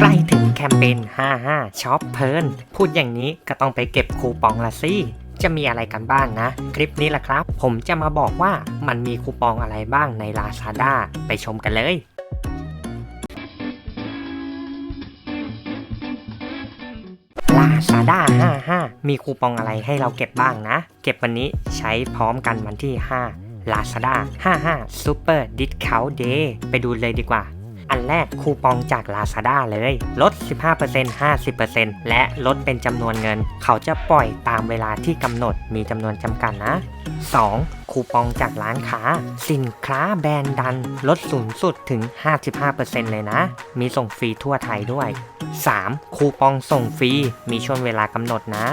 ใกล้ถึงแคมเปญ 55ช็อปเพลินพูดอย่างนี้ก็ต้องไปเก็บคูปองละสิจะมีอะไรกันบ้างนะ คลิปนี้แหละครับ ผมจะมาบอกว่ามันมีคูปองอะไรบ้างใน Lazada ไปชมกันเลย Lazada 55 มีคูปองอะไรให้เราเก็บบ้างนะ เก็บวันนี้ใช้พร้อมกันวันที่ 5 Lazada 55 Super Discount Day ไปดูเลยดีกว่า อันแรกคูปองจาก Lazada เลย ลด 15% 50%และลดเป็นจำนวนเงิน เขาจะปล่อยตามเวลาที่กำหนดมีจำนวนจำกัดนะ 2. คูปองจากร้านค้า สินค้าแบรนด์ดัน ลดสูงสุดถึง 55%เลยนะ มีส่งฟรีทั่วไทยด้วย 3. คูปองส่งฟรี มีช่วงเวลากำหนดนะ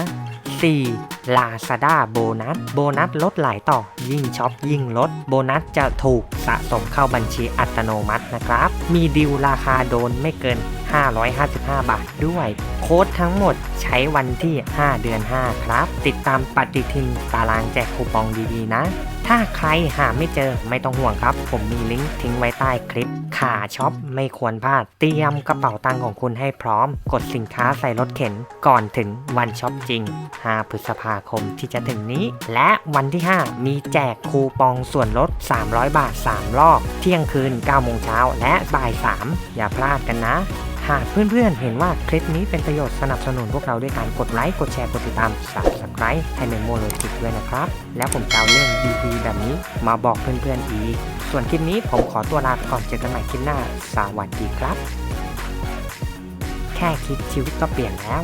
4. Lazada โบนัสโบนัสลดหลายต่อ ยิ่งช็อปยิ่งลด โบนัสจะถูกสะสมเข้าบัญชีอัตโนมัตินะครับ มีดิวราคาโดนไม่เกิน 555 บาทด้วย โค้ดทั้งหมดใช้วันที่ 5 เดือน 5 ครับ ติดตามปฏิทินตารางแจกคูปองดีๆนะถ้าใครหาไม่เจอไม่ต้องห่วงครับ ผมมีลิงก์ทิ้งไว้ใต้คลิป ขาช็อปไม่ควรพลาด เตรียมกระเป๋าตังค์ของคุณให้พร้อม กดสินค้าใส่รถเข็นก่อนถึงวันช็อปจริง 5 พฤษภาคมที่จะถึงนี้ และวันที่ 5 มีแจกคูปองส่วนลด 300 บาท 3 รอบ เที่ยงคืน9โมงเช้าและบ่าย 3 อย่าพลาดกันนะหากเพื่อนๆ เห็นว่าคลิปนี้เป็นประโยชน์สนับสนุนพวกเราด้วยการกดไลค์ กดแชร์ กดติดตาม subscribe ให้เมมโมโลจิกด้วยนะครับ แล้วผมจะเอาเรื่องดีๆ แบบนี้มาบอกเพื่อนๆอีก ส่วนคลิปนี้ผมขอตัวลาไปก่อนเจอกันใหม่คลิปหน้า สวัสดีครับ แค่คิดชีวิตก็เปลี่ยนแล้ว